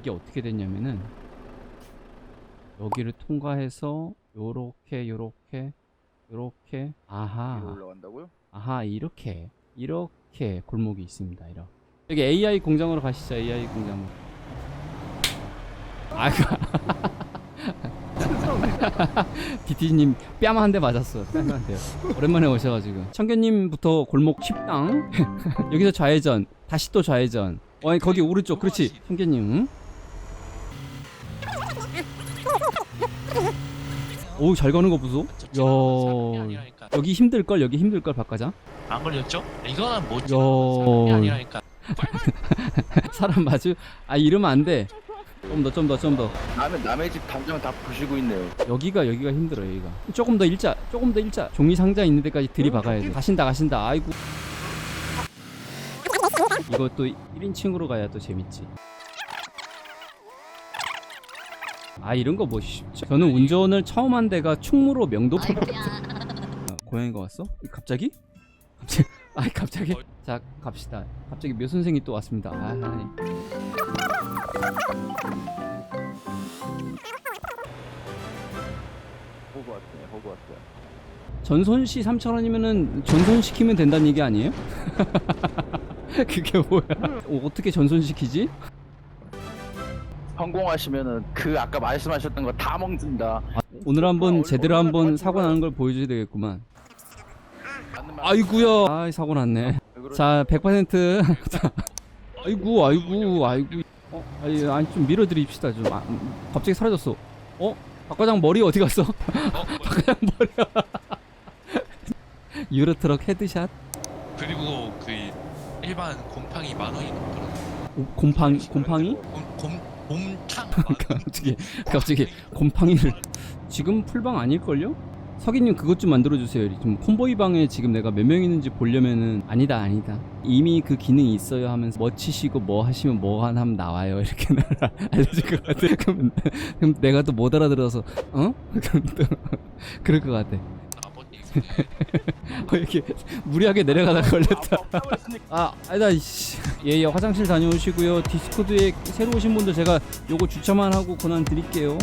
이게 어떻게 됐냐면은 여기를 통과해서 요렇게 요렇게 요렇게 아하. 올라간다고요? 아하 이렇게 이렇게 골목이 있습니다 이렇게. 여기 AI 공장으로 가시죠 AI 공장으로. 아이고. 디티님 뺨 한 대 맞았어 뺨 한 대요. 오랜만에 오셔가지고. 청견님부터 골목 식당. 여기서 좌회전. 다시 또 좌회전. 어 아니, 거기 오른쪽. 그렇지. 청견님 응? 오우 잘 가는 거 보소. 야. 아니라니까. 여기 힘들 걸? 여기 힘들 걸? 바꿔자. 안 걸렸죠? 이거는 못 야. 지나가는 아니라니까. 사람 마주. 아 이러면 안 돼. 좀 더 좀 더 좀 더. 남의 남의 집 담장 다 부시고 있네요. 여기가 여기가 힘들어 여기가. 조금 더 일자 조금 더 일자. 종이 상자 있는 데까지 들이박아야 돼. 가신다 가신다. 아이고. 이것도 1인칭으로 가야 또 재밌지 아 이런 거 뭐 쉽죠 저는 운전을 처음 한 데가 충무로 명도 어, 고양이가 왔어? 갑자기? 갑자기 아이 갑자기 자 갑시다 갑자기 묘 선생이 또 왔습니다 아. 호구 왔어요. 전손시 3,000원이면은 전손시키면 된다는 얘기 아니에요? 그게 뭐야? 어, 어떻게 전손시키지? 성공하시면은 그 아까 말씀하셨던 거다 먹는다. 오늘 한번 제대로 한번 사고 나는 걸 보여줘야 되겠구만. 아이구야. 아, 사고 났네. 자, 100%. 자, 아이고, 아이고, 아이고. 어, 아니, 아니 좀 밀어드립시다 좀. 아, 음, 갑자기 사라졌어. 어? 박과장 머리 어디 갔어? 박과장 머리가. 유로트럭 헤드샷. 그리고 그 일반 곰팡이 만 원이 넘더라고. 오, 곰팡이, 곰팡이? 곰 곰 곰탕. 갑자기 갑자기 곰팡이를 지금 풀방 아닐걸요? 석이님 그것 좀 만들어주세요. 좀 콤보이 방에 지금 내가 몇 명 있는지 보려면은 아니다 아니다 이미 그 기능이 있어요 하면서 뭐 치시고 뭐 하시면 뭐 하나 하면 나와요 이렇게 알려줄 것 같아. 그럼, 그럼 내가 또 못 알아들어서 어? 그럼 또 그럴 것 같아. 어, 이렇게 무리하게 내려가다 걸렸다. 아, 아니다, 씨. 예, 예, 화장실 다녀오시고요. 디스코드에 새로 오신 분들 제가 요거 주차만 하고 권한 드릴게요.